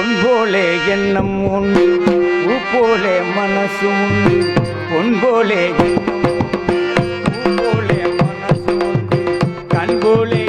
பொன் போலே எண்ணம் உண்டு பூ போலே மனசு உண்டு பொன் போலே போலே மனசு கண் போலே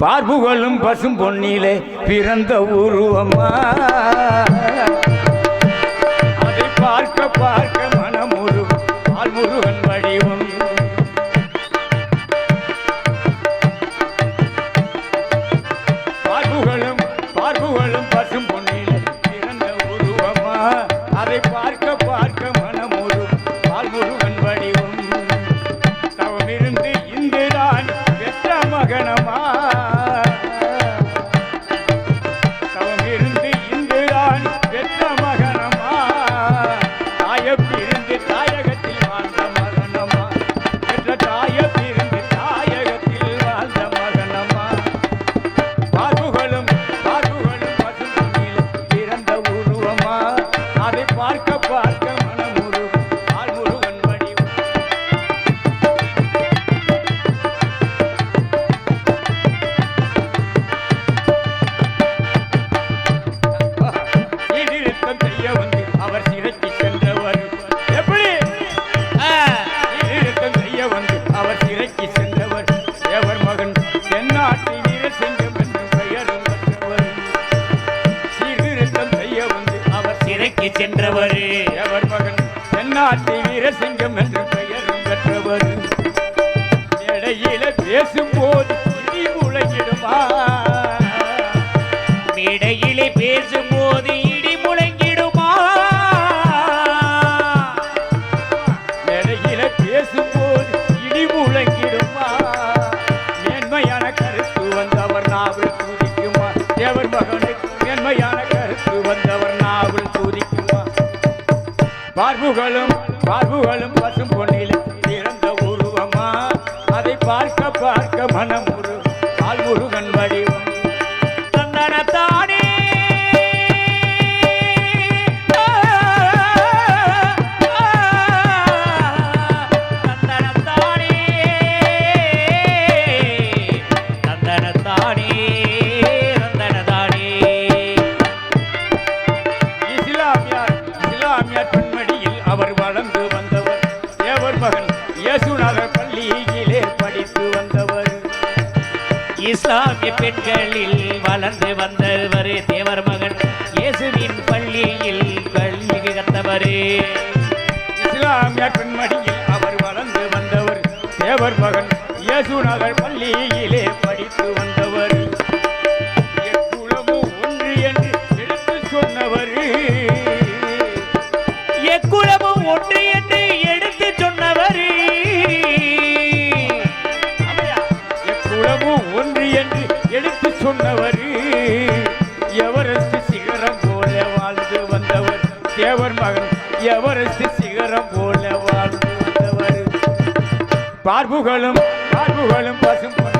பார்புகளும் பசும் பொன்னிலே பிறந்த உருவமா? அதை பார்க்க பார்க்க மார்புகளும் மார்புகளும் பசும் பொன்னிலே பிறந்த உருவமா? அதை பார்க்க பார்க்க மனம் இயேசுநாதர் பள்ளியிலே படித்து வந்தவர். எக்குலமும் ஒன்று என்று எடுத்து சொன்னவர். எக்குலமும் ஒன்று என்று எடுத்து சொன்னவர். எக்குலமும் ஒன்று என்று எடுத்து சொன்னவர். எவரஸ்ட் சிகரம் போல வாழ்ந்து வந்தவர். தேவர் மகன் எவரஸ்ட் சிகரம் போல வாழ்ந்து வந்தவர். பார்வுகளும் பார்வுகளும் பசும்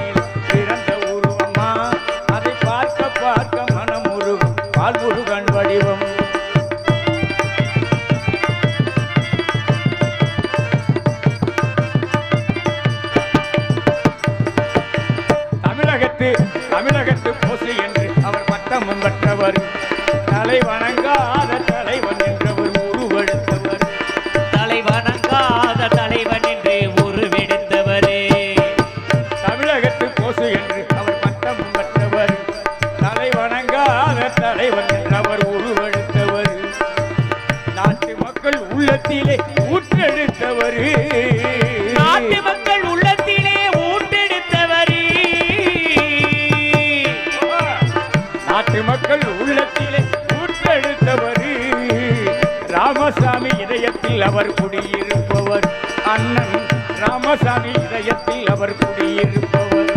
இதயத்தில் அவர் குடியிருப்பவர். அண்ணன் ராமசாமி இதயத்தில் அவர் குடியிருப்பவர்.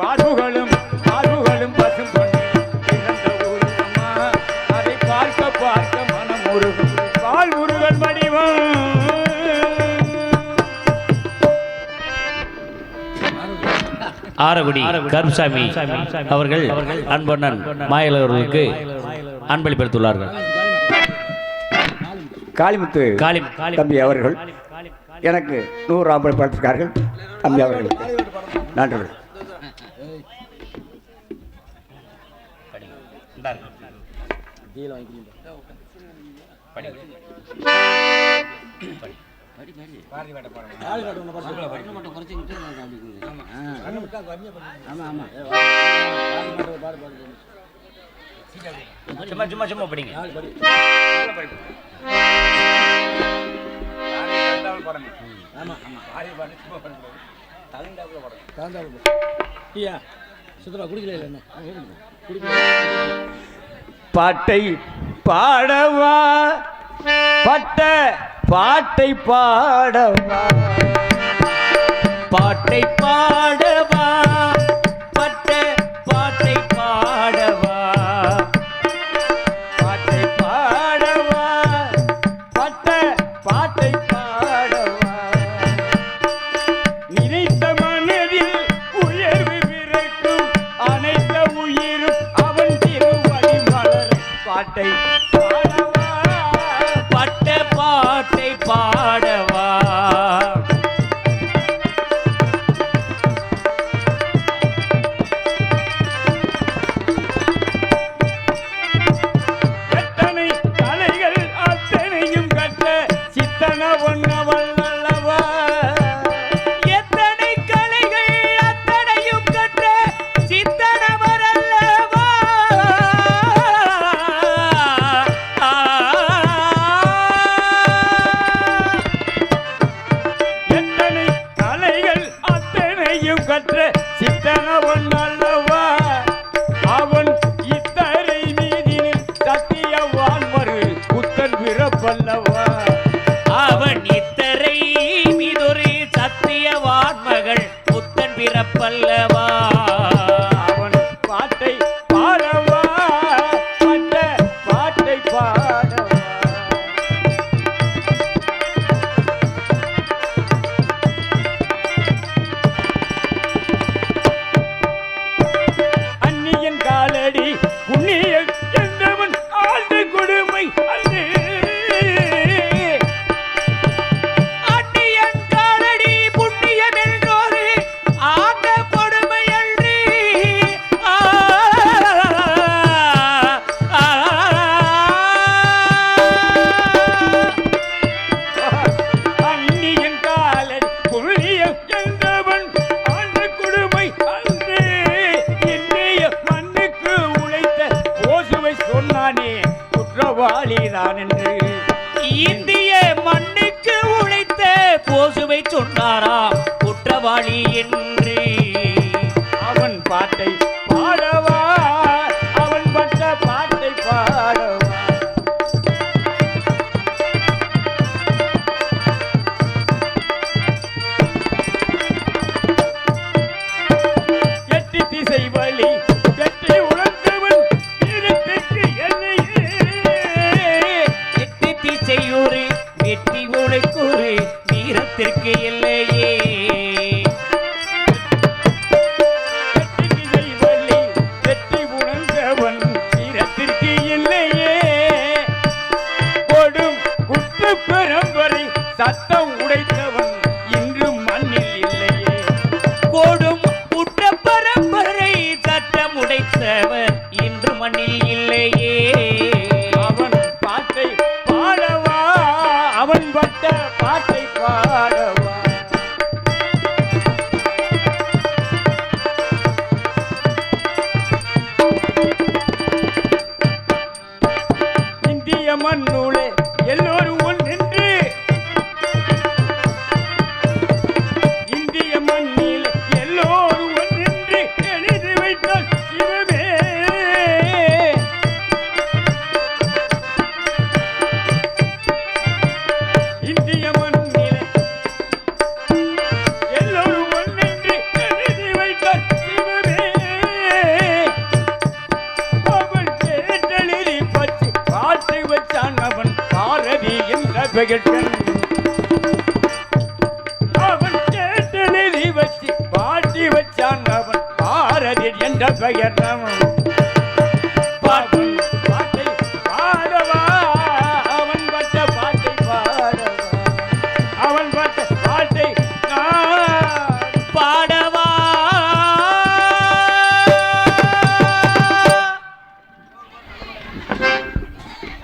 பார்வுகளும் பார்வுகளும் பசும் பொன்னில் பிறந்த உருவமா அதை பார்க்க பார்க்க மனம் உருகும். பால் முருகன் வடிவம். ஆரகுடி கருப்சாமி அவர்கள் அன்பண்ணன் மாயல் அவர்களுக்கு அன்பளிப்படுத்துள்ளார்கள் காளிமுத்து காளி காளி தம்பி அவர்கள். எனக்கு நூறு ஆம்பளை படுத்திருக்கார்கள் தம்பி அவர்கள். நன்றிகள் சும்மா சும்மா சும்மா படிங்க. பாட்டை பாடவா? பட்ட பாட்டை பாடவா? பாட்டை பாடவா பாட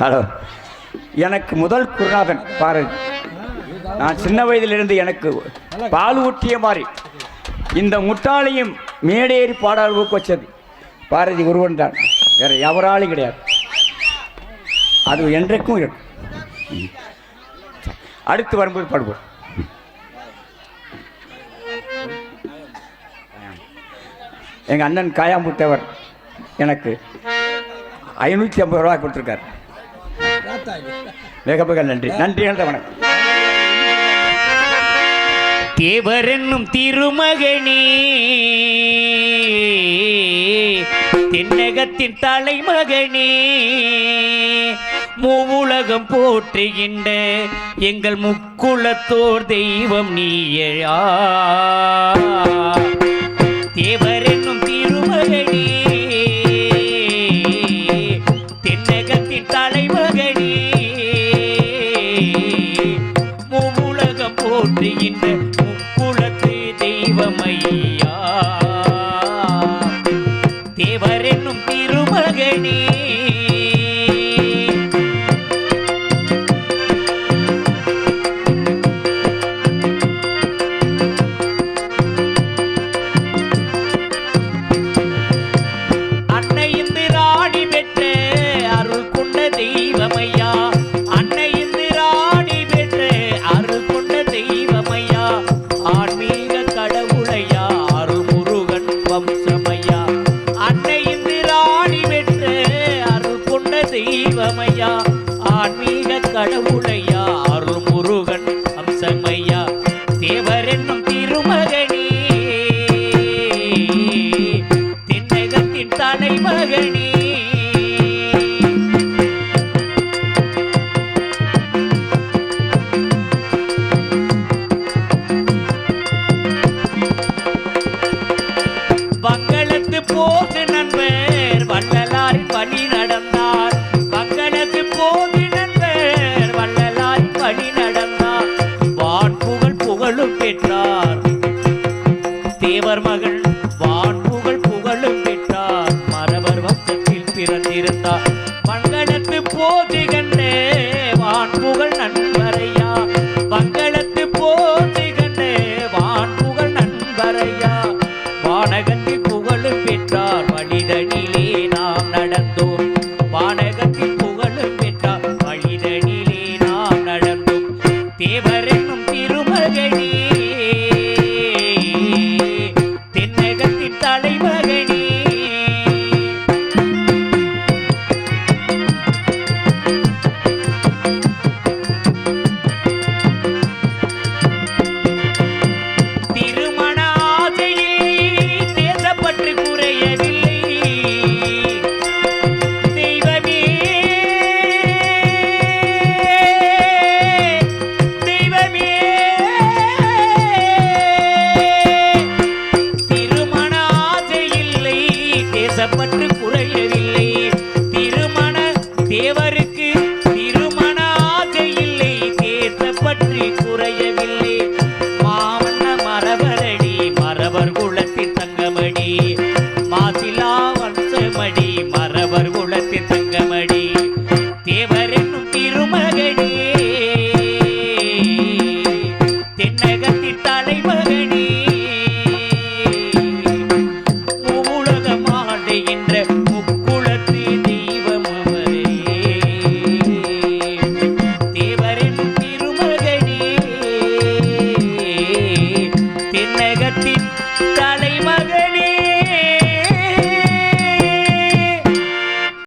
ஹலோ. எனக்கு முதல் குருநாதன் பாரதி நான் சின்ன வயதிலிருந்து எனக்கு பால் ஊட்டிய மாதிரி இந்த முட்டாளையும் மேடேறி பாடல்களுக்கு வச்சது பாரதி ஒருவன் தான் வேறு எவராலும் கிடையாது. அது என்றைக்கும் இருக்கும் அடுத்து வரும்போது பாடுவோம். எங்கள் அண்ணன் காயாம்புத்தவர் எனக்கு ஐநூற்றி ஐம்பது ரூபா கொடுத்துருக்கார். மிக மிக நன்றி. நன்றி வணக்கம். தேவர் என்னும் திருமகனே. தென்னகத்தின் தலைமகனே. மூவுலகம் போற்றுகின்ற எங்கள் முக்குளத்தோர் தெய்வம் நீயா. தேவர் বাঁচিলাম